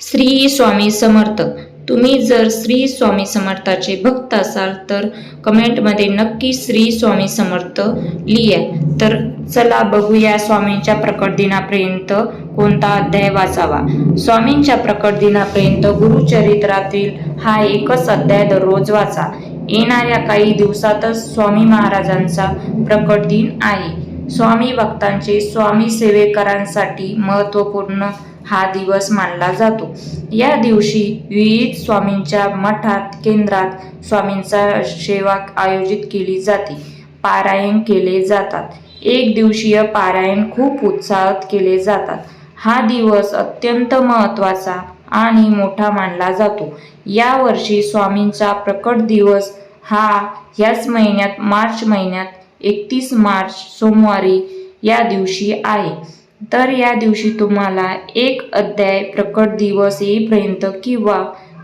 श्री स्वामी समर्थ. तुम्ही जर श्री स्वामी समर्थाचे भक्त असाल तर कमेंटमध्ये नक्की श्री स्वामी समर्थ लिहा. तर चला बघूया स्वामींच्या प्रकट दिनापर्यंत कोणता अध्याय वाचावा. स्वामींच्या प्रकट दिनापर्यंत गुरुचरित्रातील हा एकच अध्याय दररोज वाचा. येणाऱ्या काही दिवसातच स्वामी महाराजांचा प्रकट दिन आहे. स्वामी भक्तांचे स्वामी सेवेकरांसाठी महत्त्वपूर्ण हा दिवस मानला जातो. या दिवशी विविध स्वामींच्या मठात केंद्रात स्वामींचा सेवा आयोजित केली जाते. पारायण केले जातात. एक दिवसीय पारायण खूप उत्साहात केले जातात. हा दिवस अत्यंत महत्त्वाचा आणि मोठा मानला जातो. यावर्षी स्वामींचा प्रकट दिवस हा ह्याच महिन्यात मार्च महिन्यात एकतीस मार्च सोमवारी या दिवशी आहे. तर या दिवशी तुम्हाला एक अध्याय प्रकट दिवस येईपर्यंत किंवा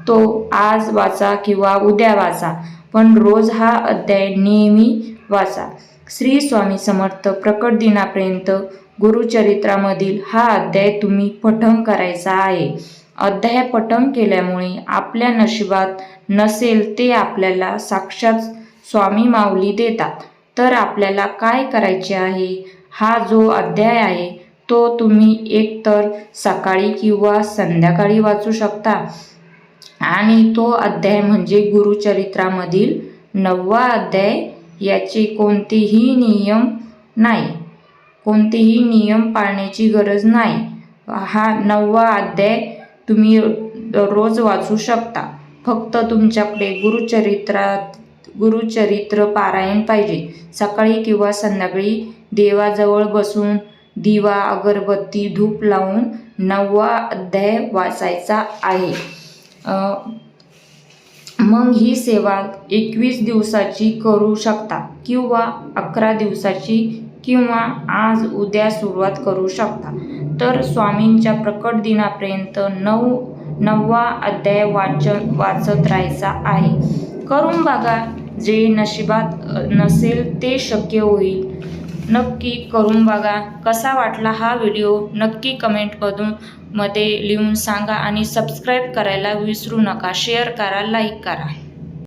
तो आज वाचा किंवा उद्या वाचा पण रोज हा अध्याय नेहमी वाचा. श्री स्वामी समर्थ प्रकट दिनापर्यंत गुरुचरित्रामधील हा अध्याय तुम्ही पठण करायचा आहे. अध्याय पठण केल्यामुळे आपल्या नशिबात नसेल ते आपल्याला साक्षात स्वामी माऊली देतात. तर आपल्याला काय करायचे आहे? हा जो अध्याय आहे तो तुम्ही एकतर सकाळी किंवा संध्याकाळी वाचू शकता. आणि तो अध्याय म्हणजे गुरुचरित्रामधील नववा अध्याय याचे कोणतेही नियम नाही. कोणतेही नियम पाळण्याची गरज नाही. हा नववा अध्याय तुम्ही रोज वाचू शकता. फक्त तुमच्याकडे गुरुचरित्रात गुरुचरित्र पारायण पाहिजे. सकाळी किंवा संध्याकाळी देवाजवळ बसून दिवा अगरबत्ती धूप लावून नववा अध्याय वाचायचा आहे. मग ही सेवा एकवीस दिवसाची करू शकता किंवा अकरा दिवसाची किंवा आज उद्या सुरुवात करू शकता. तर स्वामींच्या प्रकट दिनापर्यंत नऊ नववा अध्याय वाच वाचत राहायचा आहे. करून बघा जे नशिबात नसेल ते शक्य होईल. नक्की करून बघा. कसा वाटला हा व्हिडिओ? नक्की कमेंटमधून मध्ये लिहून सांगा आणि सबस्क्राईब करायला विसरू नका. शेअर करा लाईक करा.